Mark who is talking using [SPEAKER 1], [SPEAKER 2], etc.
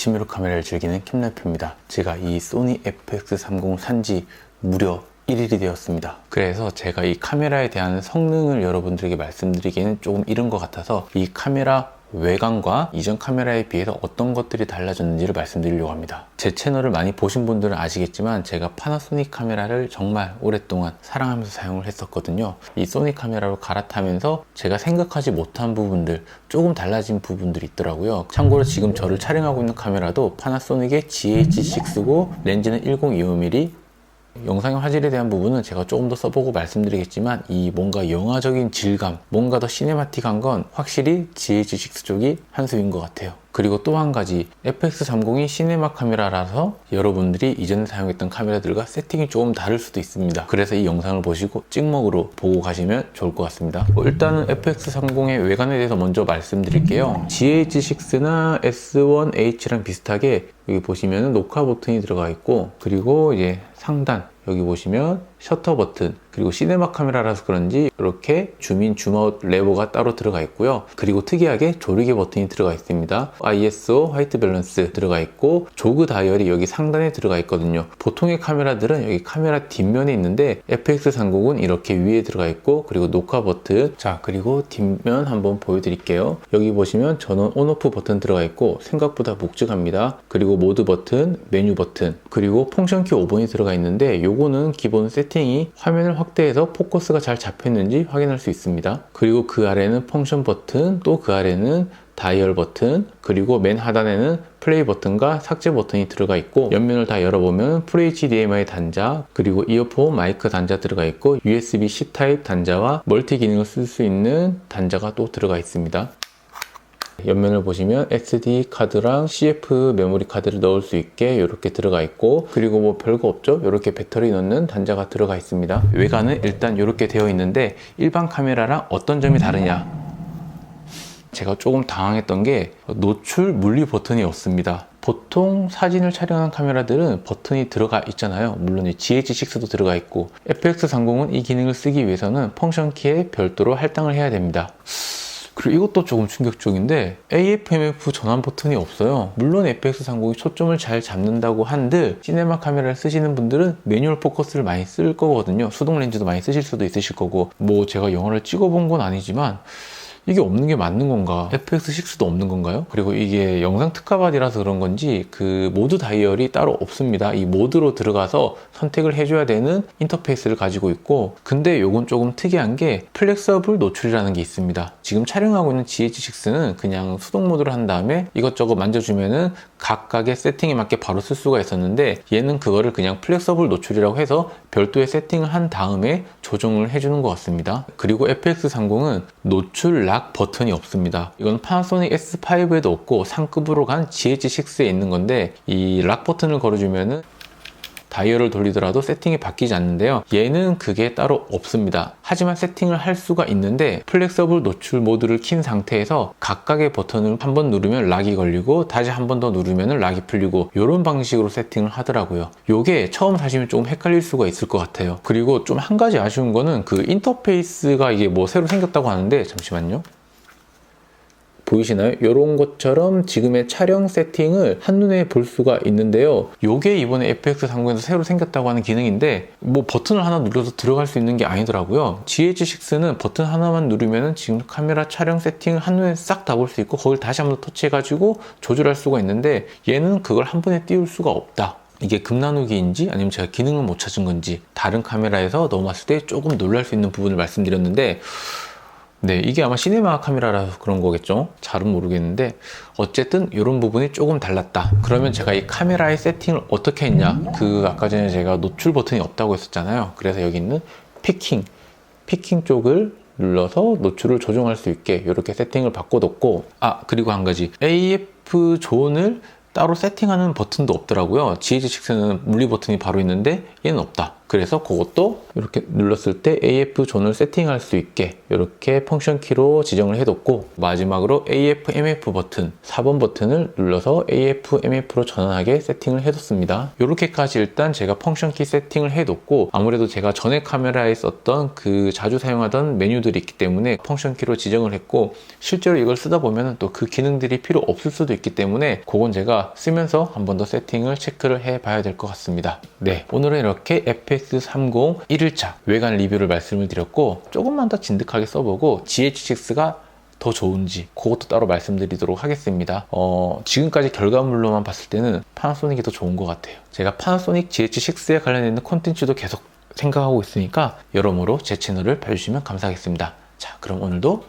[SPEAKER 1] 취미로 카메라를 즐기는 캠라이프입니다. 제가 이 소니 FX30을 산지 무려 1일이 되었습니다. 그래서 제가 이 카메라에 대한 성능을 여러분들에게 말씀드리기에는 조금 이른 것 같아서 이 카메라 외관과 이전 카메라에 비해서 어떤 것들이 달라졌는지를 말씀드리려고 합니다. 제 채널을 많이 보신 분들은 아시겠지만 제가 파나소닉 카메라를 정말 오랫동안 사랑하면서 사용을 했었거든요. 이 소니 카메라로 갈아타면서 제가 생각하지 못한 부분들, 조금 달라진 부분들이 있더라고요. 참고로 지금 저를 촬영하고 있는 카메라도 파나소닉의 GH6고 렌즈는 1025mm, 영상의 화질에 대한 부분은 제가 조금 더 써보고 말씀드리겠지만 이 뭔가 영화적인 질감, 뭔가 더 시네마틱한 건 확실히 GH6 쪽이 한 수인 것 같아요. 그리고 또 한 가지 FX30이 시네마 카메라라서 여러분들이 이전에 사용했던 카메라들과 세팅이 조금 다를 수도 있습니다. 그래서 이 영상을 보시고 찍먹으로 보고 가시면 좋을 것 같습니다. 뭐 일단은 FX30의 외관에 대해서 먼저 말씀드릴게요. GH6나 S1H랑 비슷하게 여기 보시면 녹화 버튼이 들어가 있고 그리고 이제 상단 여기 보시면 셔터 버튼 그리고 시네마 카메라라서 그런지 이렇게 줌인 줌아웃 레버가 따로 들어가 있고요. 그리고 특이하게 조리개 버튼이 들어가 있습니다. ISO 화이트 밸런스 들어가 있고 조그 다이얼이 여기 상단에 들어가 있거든요. 보통의 카메라들은 여기 카메라 뒷면에 있는데 FX30은 이렇게 위에 들어가 있고 그리고 녹화 버튼. 자 그리고 뒷면 한번 보여드릴게요. 여기 보시면 전원 온오프 버튼 들어가 있고 생각보다 묵직합니다. 그리고 모드 버튼 메뉴 버튼 그리고 펑션키 5번이 들어가 있는데 요거는 기본 세팅 이 화면을 확대해서 포커스가 잘 잡혔는지 확인할 수 있습니다. 그리고 그 아래는 펑션 버튼, 또 그 아래는 다이얼 버튼, 그리고 맨 하단에는 플레이 버튼과 삭제 버튼이 들어가 있고 옆면을 다 열어보면 FHDMI 단자, 그리고 이어폰 마이크 단자 들어가 있고 USB-C 타입 단자와 멀티 기능을 쓸 수 있는 단자가 또 들어가 있습니다. 옆면을 보시면 SD 카드랑 CF 메모리 카드를 넣을 수 있게 이렇게 들어가 있고 그리고 뭐 별거 없죠? 이렇게 배터리 넣는 단자가 들어가 있습니다. 외관은 일단 이렇게 되어 있는데 일반 카메라랑 어떤 점이 다르냐? 제가 조금 당황했던 게 노출 물리 버튼이 없습니다. 보통 사진을 촬영한 카메라들은 버튼이 들어가 있잖아요. 물론 GH6도 들어가 있고. FX30은 이 기능을 쓰기 위해서는 펑션 키에 별도로 할당을 해야 됩니다. 그리고 이것도 조금 충격적인데 AFMF 전환 버튼이 없어요. 물론 FX30이 초점을 잘 잡는다고 한들 시네마 카메라를 쓰시는 분들은 매뉴얼 포커스를 많이 쓸 거거든요. 수동 렌즈도 많이 쓰실 수도 있으실 거고 뭐 제가 영화를 찍어본 건 아니지만 이게 없는 게 맞는 건가? FX6도 없는 건가요? 그리고 이게 영상 특화받이라서 그런 건지 그 모드 다이얼이 따로 없습니다. 이 모드로 들어가서 선택을 해줘야 되는 인터페이스를 가지고 있고 근데 요건 조금 특이한 게 플렉서블 노출이라는 게 있습니다. 지금 촬영하고 있는 GH6는 그냥 수동 모드를 한 다음에 이것저것 만져주면은 각각의 세팅에 맞게 바로 쓸 수가 있었는데 얘는 그거를 그냥 플렉서블 노출이라고 해서 별도의 세팅을 한 다음에 조정을 해주는 것 같습니다. 그리고 FX30은 노출 락 버튼이 없습니다. 이건 파나소닉 S5에도 없고 상급으로 간 GH6에 있는 건데 이 락 버튼을 걸어주면은 다이얼을 돌리더라도 세팅이 바뀌지 않는데요. 얘는 그게 따로 없습니다. 하지만 세팅을 할 수가 있는데 플렉서블 노출 모드를 킨 상태에서 각각의 버튼을 한 번 누르면 락이 걸리고 다시 한 번 더 누르면 락이 풀리고 이런 방식으로 세팅을 하더라고요. 요게 처음 사시면 조금 헷갈릴 수가 있을 것 같아요. 그리고 좀 한 가지 아쉬운 거는 그 인터페이스가 이게 뭐 새로 생겼다고 하는데 잠시만요. 보이시나요? 이런 것처럼 지금의 촬영 세팅을 한눈에 볼 수가 있는데요. 이게 이번에 FX30에서 새로 생겼다고 하는 기능인데 뭐 버튼을 하나 눌러서 들어갈 수 있는 게 아니더라고요. GH6는 버튼 하나만 누르면 지금 카메라 촬영 세팅을 한눈에 싹 다 볼 수 있고 거길 다시 한번 터치해가지고 조절할 수가 있는데 얘는 그걸 한 번에 띄울 수가 없다. 이게 급나누기인지 아니면 제가 기능을 못 찾은 건지 다른 카메라에서 넘어왔을 때 조금 놀랄 수 있는 부분을 말씀드렸는데 네, 이게 아마 시네마 카메라라서 그런 거겠죠? 잘은 모르겠는데 어쨌든 이런 부분이 조금 달랐다. 그러면 제가 이 카메라의 세팅을 어떻게 했냐? 그 아까 전에 제가 노출 버튼이 없다고 했었잖아요. 그래서 여기 있는 피킹, 피킹 쪽을 눌러서 노출을 조정할 수 있게 이렇게 세팅을 바꿔뒀고 아 그리고 한 가지 AF 존을 따로 세팅하는 버튼도 없더라고요. GH6는 물리 버튼이 바로 있는데 얘는 없다. 그래서 그것도 이렇게 눌렀을 때 AF 존을 세팅할 수 있게 이렇게 펑션 키로 지정을 해뒀고 마지막으로 AF MF 버튼 4번 버튼을 눌러서 AF MF로 전환하게 세팅을 해뒀습니다. 이렇게까지 일단 제가 펑션 키 세팅을 해뒀고 아무래도 제가 전에 카메라에 썼던 그 자주 사용하던 메뉴들이 있기 때문에 펑션 키로 지정을 했고 실제로 이걸 쓰다 보면 또 그 기능들이 필요 없을 수도 있기 때문에 그건 제가 쓰면서 한 번 더 세팅을 체크를 해 봐야 될 것 같습니다. 네, 오늘은 이렇게 FX30 1일차 외관 리뷰를 말씀을 드렸고 조금만 더 진득하게 써보고 GH6가 더 좋은지 그것도 따로 말씀드리도록 하겠습니다. 어, 지금까지 결과물로만 봤을 때는 파나소닉이 더 좋은 것 같아요. 제가 파나소닉 GH6에 관련된 콘텐츠도 계속 생각하고 있으니까 여러모로 제 채널을 봐주시면 감사하겠습니다. 자, 그럼 오늘도